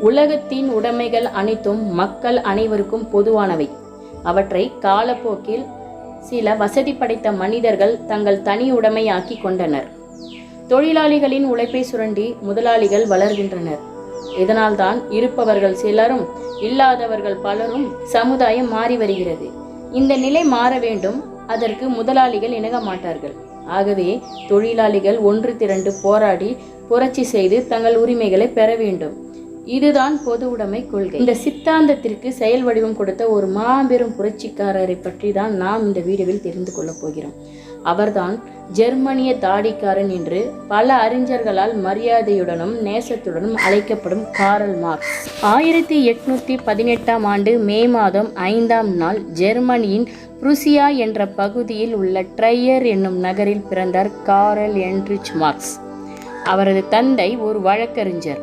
உலகத்தின் உடைமைகள் அனைத்தும் மக்கள் அனைவருக்கும் பொதுவானவை. அவற்றை காலப்போக்கில் சில வசதி படைத்த மனிதர்கள் தங்கள் தனி உடைமையாக்கி கொண்டனர். தொழிலாளிகளின் உழைப்பை சுரண்டி முதலாளிகள் வளர்கின்றனர். இதனால்தான் இருப்பவர்கள் சிலரும் இல்லாதவர்கள் பலரும் சமுதாயம் மாறி வருகிறது. இந்த நிலை மாற வேண்டும் அதற்கு முதலாளிகள் இணங்க மாட்டார்கள். ஆகவே தொழிலாளிகள் ஒன்று திரண்டு போராடி புரட்சி செய்து தங்கள் உரிமைகளை பெற வேண்டும். இதுதான் பொது உடைமை கொள்கை. இந்த சித்தாந்தத்திற்கு செயல் வடிவம் கொடுத்த ஒரு மாபெரும் புரட்சிக்காரரை பற்றி தான் நாம் இந்த வீடியோவில் தெரிந்து கொள்ளப் போகிறோம். அவர்தான் ஜெர்மனிய தாடிக்காரன் என்று பல அறிஞர்களால் மரியாதையுடனும் நேசத்துடனும் அழைக்கப்படும் காரல் மார்க்ஸ். ஆயிரத்தி எட்நூத்தி பதினெட்டாம் ஆண்டு மே மாதம் ஐந்தாம் நாள் ஜெர்மனியின் புருசியா என்ற பகுதியில் உள்ள ட்ரையர் என்னும் நகரில் பிறந்தார் காரல் என்ரிச் மார்க்ஸ். அவரது தந்தை ஒரு வழக்கறிஞர்.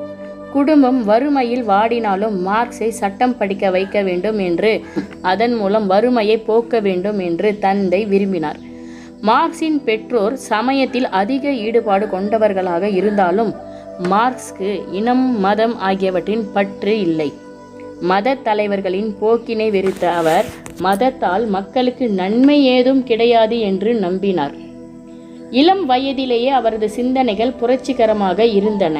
குடும்பம் வறுமையில் வாடினாலும் மார்க்ஸை சட்டம் படிக்க வைக்க வேண்டும் என்று அதன் மூலம் வறுமையை போக்க வேண்டும் என்று தந்தை விரும்பினார். மார்க்சின் பெற்றோர் சமயத்தில் அதிக ஈடுபாடு கொண்டவர்களாக இருந்தாலும் மார்க்ஸ்க்கு இனம் மதம் ஆகியவற்றின் பற்று இல்லை. மத தலைவர்களின் போக்கினை வெறுத்த அவர் மதத்தால் மக்களுக்கு நன்மை ஏதும் கிடையாது என்று நம்பினார். இளம் வயதிலேயே அவரது சிந்தனைகள் புரட்சிகரமாக இருந்தன.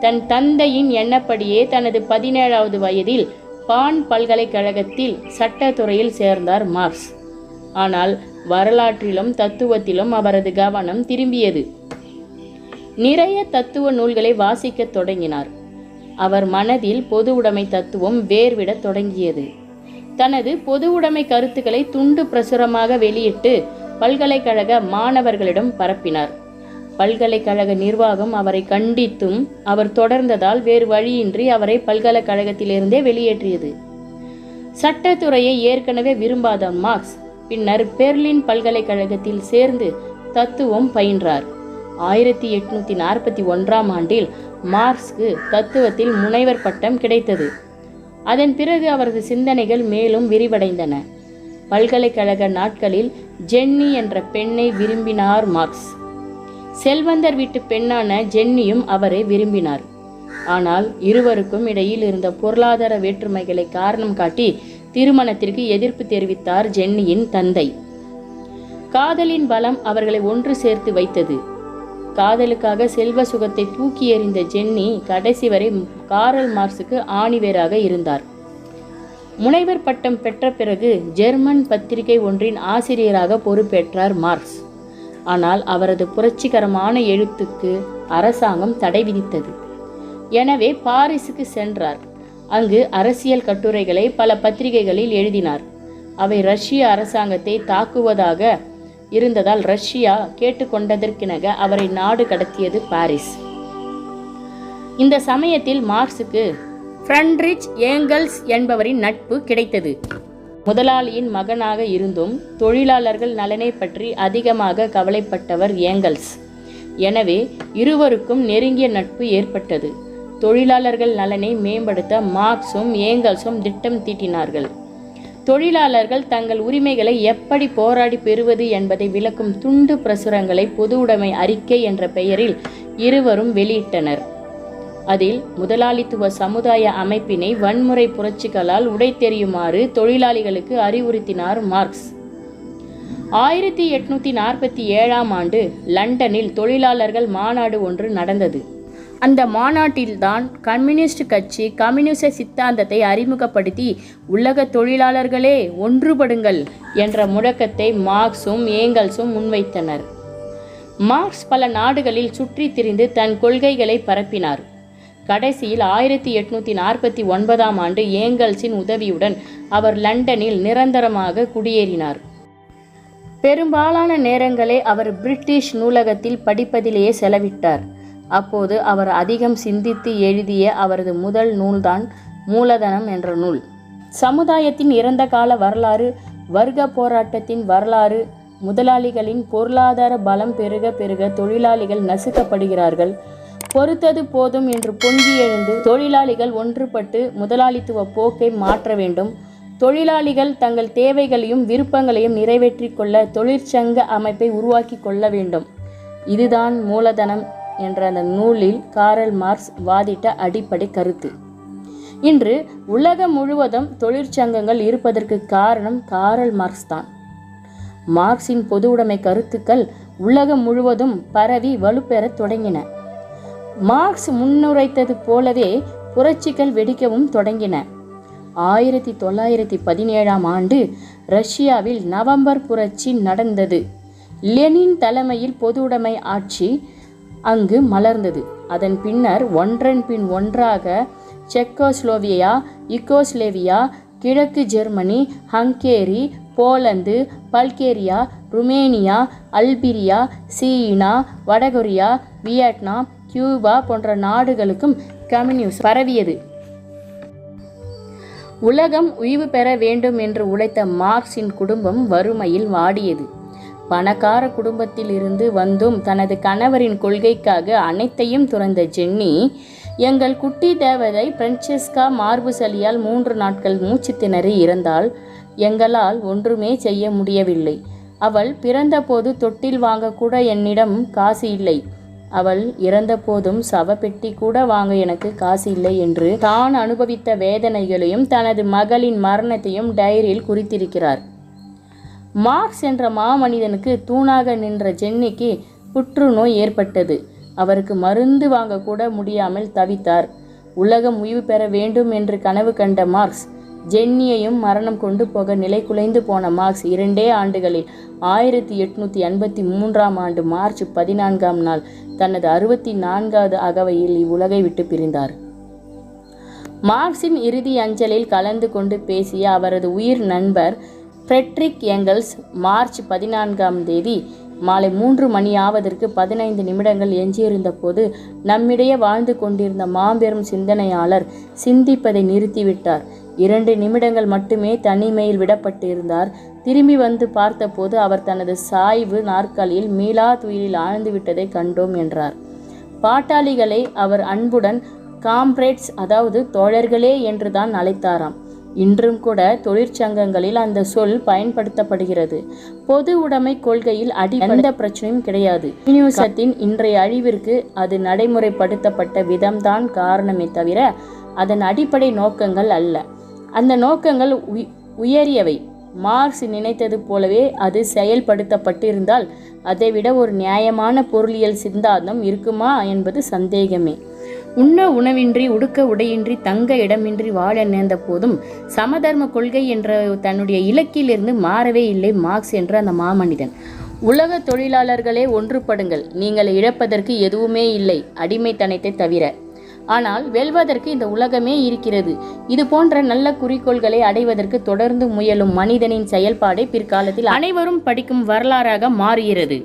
தன் தந்தையின் எண்ணப்படியே தனது பதினேழாவது வயதில் பான் பல்கலைக்கழகத்தில் சட்டத்துறையில் சேர்ந்தார் மார்க்ஸ். ஆனால் வரலாற்றிலும் தத்துவத்திலும் அவரது கவனம் திரும்பியது. நிறைய தத்துவ நூல்களை வாசிக்கத் தொடங்கினார். அவர் மனதில் பொது உடைமை தத்துவம் வேர்விடத் தொடங்கியது. தனது பொது உடைமை கருத்துக்களை துண்டு பிரசுரமாக வெளியிட்டு பல்கலைக்கழக மாணவர்களிடம் பரப்பினார். பல்கலைக்கழக நிர்வாகம் அவரை கண்டித்தும் அவர் தொடர்ந்ததால் வேறு வழியின்றி அவரை பல்கலைக்கழகத்திலிருந்தே வெளியேற்றியது. சட்டத்துறையை ஏற்கனவே விரும்பாத மார்க்ஸ் பின்னர் பெர்லின் பல்கலைக்கழகத்தில் சேர்ந்து தத்துவம் பயின்றார். ஆயிரத்தி எட்நூத்தி நாற்பத்தி ஒன்றாம் ஆண்டில் மார்க்ஸ்க்கு தத்துவத்தில் முனைவர் பட்டம் கிடைத்தது. அதன் பிறகு அவரது சிந்தனைகள் மேலும் விரிவடைந்தன. பல்கலைக்கழக நாட்களில் ஜென்னி என்ற பெண்ணை விரும்பினார் மார்க்ஸ். செல்வந்தர் வீட்டு பெண்ணான ஜென்னியும் அவரை விரும்பினார். ஆனால் இருவருக்கும் இடையில் இருந்த பொருளாதார வேற்றுமைகளை காரணம் காட்டி திருமணத்திற்கு எதிர்ப்பு தெரிவித்தார் ஜென்னியின் தந்தை. காதலின் பலம் அவர்களை ஒன்று சேர்த்து வைத்தது. காதலுக்காக செல்வ சுகத்தை தூக்கி எறிந்த ஜென்னி கடைசி வரை காரல் மார்ஸுக்கு ஆணிவேராக இருந்தார். முனைவர் பட்டம் பெற்ற பிறகு ஜெர்மன் பத்திரிகை ஒன்றின் ஆசிரியராக பொறுப்பேற்றார் மார்க்ஸ். ஆனால் அவரது புரட்சிகரமான எழுத்துக்கு அரசாங்கம் தடை விதித்தது. எனவே பாரிஸுக்கு சென்றார். அங்கு அரசியல் கட்டுரைகளை பல பத்திரிகைகளில் எழுதினார். அவை ரஷ்ய அரசாங்கத்தை தாக்குவதாக இருந்ததால் ரஷ்யா கேட்டுக்கொண்டதற்கினக அவரை நாடு கடத்தியது பாரிஸ். இந்த சமயத்தில் மார்க்ஸுக்கு ஃப்ரண்ட்ரிச் ஏங்கல்ஸ் என்பவரின் நட்பு கிடைத்தது. முதலாளியின் மகனாக இருந்தும் தொழிலாளர்கள் நலனை பற்றி அதிகமாக கவலைப்பட்டவர் ஏங்கல்ஸ். எனவே இருவருக்கும் நெருங்கிய நட்பு ஏற்பட்டது. தொழிலாளர்கள் நலனை மேம்படுத்த மார்க்ஸும் ஏங்கல்ஸும் திட்டம் தீட்டினார்கள். தொழிலாளர்கள் தங்கள் உரிமைகளை எப்படி போராடி பெறுவது என்பதை விளக்கும் துண்டு பிரசுரங்களை பொது உடைமை அறிக்கை என்ற பெயரில் இருவரும் வெளியிட்டனர். அதில் முதலாளித்துவ சமுதாய அமைப்பினை வன்முறை புரட்சிகளால் உடைத்தெறியுமாறு தொழிலாளிகளுக்கு அறிவுறுத்தினார் மார்க்ஸ். ஆயிரத்தி எட்நூத்தி நாற்பத்தி ஏழாம் ஆண்டு லண்டனில் தொழிலாளர்கள் மாநாடு ஒன்று நடந்தது. அந்த மாநாட்டில்தான் கம்யூனிஸ்ட் கட்சி கம்யூனிச சித்தாந்தத்தை அறிமுகப்படுத்தி உலக தொழிலாளர்களே ஒன்றுபடுங்கள் என்ற முழக்கத்தை மார்க்ஸும் ஏங்கல்ஸும் முன்வைத்தனர். மார்க்ஸ் பல நாடுகளில் சுற்றித் திரிந்து தன் கொள்கைகளை பரப்பினார். கடைசியில் ஆயிரத்தி எட்நூத்தி நாற்பத்தி ஒன்பதாம் ஆண்டு ஏங்கல்ஸின் உதவியுடன் அவர் லண்டனில் நிரந்தரமாக குடியேறினார். பெரும்பாலான நேரங்களே அவர் பிரிட்டிஷ் நூலகத்தில் படிப்பதிலேயே செலவிட்டார். அப்போது அவர் அதிகம் சிந்தித்து எழுதிய அவரது முதல் நூல்தான் மூலதனம் என்ற நூல். சமுதாயத்தின் இறந்த கால வரலாறு வர்க்க போராட்டத்தின் வரலாறு முதலாளிகளின் பொருளாதார பலம் பெருக பெருக தொழிலாளிகள் நசுக்கப்படுகிறார்கள் பொறுத்தது போதும் என்று பொங்கி எழுந்து தொழிலாளிகள் ஒன்றுபட்டு முதலாளித்துவ போக்கை மாற்ற வேண்டும். தொழிலாளிகள் தங்கள் தேவைகளையும் விருப்பங்களையும் நிறைவேற்றி கொள்ள தொழிற்சங்க அமைப்பை உருவாக்கி கொள்ள வேண்டும். இதுதான் மூலதனம் என்ற அந்த நூலில் காரல் மார்க்ஸ் வாதிட்ட அடிப்படை கருத்து. இன்று உலகம் முழுவதும் தொழிற்சங்கங்கள் இருப்பதற்கு காரணம் காரல் மார்க்ஸ் தான். மார்க்சின் உடைமை கருத்துக்கள் உலகம் முழுவதும் பரவி வலுப்பெறத் தொடங்கின. மார்க்ஸ் முன்னுரைத்தது போலவே புரட்சிகள் வெடிக்கவும் தொடங்கின. ஆயிரத்தி தொள்ளாயிரத்தி பதினேழாம் ஆண்டு ரஷ்யாவில் நவம்பர் புரட்சி நடந்தது. லெனின் தலைமையில் பொதுவுடைமை ஆட்சி அங்கு மலர்ந்தது. அதன் பின்னர் ஒன்றன் பின் ஒன்றாக செக்கோஸ்லோவியா இக்கோஸ்லேவியா கிழக்கு Germany Hungary Poland Bulgaria Romania Albania China வடகொரியா வியட்நாம் கியூபா போன்ற நாடுகளுக்கும் கம்யூனிஸ்ட் பரவியது. உலகம் உய்வு பெற வேண்டும் என்று உழைத்த மார்க்சின் குடும்பம் வறுமையில் வாடியது. பணக்கார குடும்பத்தில் இருந்து வந்தும் தனது கணவரின் கொள்கைக்காக அனைத்தையும் துறந்த ஜென்னி எங்கள் குட்டி தேவதை பிரான்செஸ்கா மார்புசலியால் மூன்று நாட்கள் மூச்சு திணறி இறந்தால் எங்களால் ஒன்றுமே செய்ய முடியவில்லை. அவள் பிறந்தபோது தொட்டில் வாங்கக்கூட என்னிடம் காசு இல்லை. அவள் இறந்தபோதும் சவப்பெட்டி கூட வாங்க எனக்கு காசு இல்லை என்று தான் அனுபவித்த வேதனைகளையும் தனது மகளின் மரணத்தையும் டைரியில் குறித்திருக்கிறார். மார்க்ஸ் என்ற மாமனிதனுக்கு தூணாக நின்ற ஜென்னிக்கு புற்றுநோய் ஏற்பட்டது. அவருக்கு மருந்து வாங்க கூட முடியாமல் தவித்தார். உலகம் உய்வு பெற வேண்டும் என்று கனவு கண்ட மார்க்ஸ் ஜென்னியையும் மரணம் கொண்டு போக நிலை குலைந்து போன மார்க்ஸ் இரண்டே ஆண்டுகளில் ஆயிரத்தி எட்நூத்தி எண்பத்தி மூன்றாம் ஆண்டு மார்ச் பதினான்காம் நாள் தனது அறுபத்தி நான்காவது அகவையில் இவ்வுலகை விட்டு பிரிந்தார். மார்க்சின் இறுதி அஞ்சலில் கலந்து கொண்டு பேசிய அவரது உயிர் நண்பர் ஃப்ரெட்ரிக் எங்கல்ஸ் மார்ச் பதினான்காம் தேதி மாலை மூன்று மணி ஆவதற்கு பதினைந்து நிமிடங்கள் எஞ்சியிருந்த போது நம்மிடையே வாழ்ந்து கொண்டிருந்த மாபெரும் சிந்தனையாளர் சிந்திப்பதை நிறுத்திவிட்டார். இரண்டு நிமிடங்கள் மட்டுமே தனிமையில் விடப்பட்டிருந்தார். திரும்பி வந்து பார்த்தபோது அவர் தனது சாய்வு நாற்காலியில் மீளா துயிலில் ஆழ்ந்து விட்டதை கண்டோம் என்றார். பாட்டாளிகளை அவர் அன்புடன் காம்ரேட்ஸ் அதாவது தோழர்களே என்றுதான் அழைத்தாராம். இன்றும் கூட தொழிற்சங்கங்களில் அந்த சொல் பயன்படுத்தப்படுகிறது. பொது உடைமை கொள்கையில் அடி எந்த பிரச்சனையும் கிடையாது. கம்யூனிசத்தின் இன்றைய அழிவிற்கு அது நடைமுறைப்படுத்தப்பட்ட விதம்தான் காரணமே தவிர அதன் அடிப்படை நோக்கங்கள் அல்ல. அந்த நோக்கங்கள் உயரியவை. மார்க்ஸ் நினைத்தது போலவே அது செயல்படுத்தப்பட்டிருந்தால் அதைவிட ஒரு நியாயமான பொருளியல் சிந்தாந்தம் இருக்குமா என்பது சந்தேகமே. உண்ண உணவின்றி உடுக்க உடையின்றி தங்க இடமின்றி வாழ நேர்ந்த போதும் சமதர்ம கொள்கை என்ற தன்னுடைய இலக்கிலிருந்து மாறவே இல்லை மார்க்ஸ் என்ற அந்த மாமனிதன். உலக தொழிலாளர்களே ஒன்றுபடுங்கள் நீங்கள் இழப்பதற்கு எதுவுமே இல்லை அடிமைத்தனத்தை தவிர. ஆனால் வெல்வதற்கு இந்த உலகமே இருக்கிறது. இது போன்ற நல்ல குறிக்கோள்களை அடைவதற்கு தொடர்ந்து முயலும் மனிதனின் செயல்பாடே பிற்காலத்தில் அனைவரும் படிக்கும் வரலாறாக மாறுகிறது.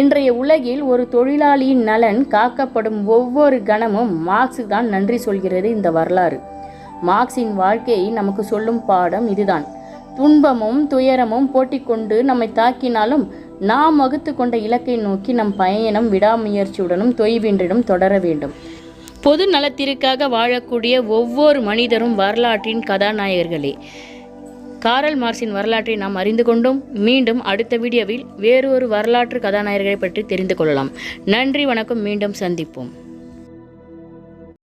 இன்றைய உலகில் ஒரு தொழிலாளியின் நலன் காக்கப்படும் ஒவ்வொரு கணமும் மார்க்ஸு தான் நன்றி சொல்கிறது இந்த வரலாறு. மார்க்ஸின் வாழ்க்கையை நமக்கு சொல்லும் பாடம் இதுதான். துன்பமும் துயரமும் போட்டிக்கொண்டு நம்மை தாக்கினாலும் நாம் வகுத்து கொண்ட இலக்கை நோக்கி நம் பயணம் விடாமுயற்சியுடனும் தொய்வின்றிடும் தொடர வேண்டும். பொது நலத்திற்காக வாழக்கூடிய ஒவ்வொரு மனிதரும் வரலாற்றின் கதாநாயகர்களே. காரல் மார்க்சின் வரலாற்றை நாம் அறிந்து கொண்டோம். மீண்டும் அடுத்த வீடியோவில் வேறொரு வரலாற்று கதாநாயகரை பற்றி தெரிந்து கொள்ளலாம். நன்றி வணக்கம். மீண்டும் சந்திப்போம்.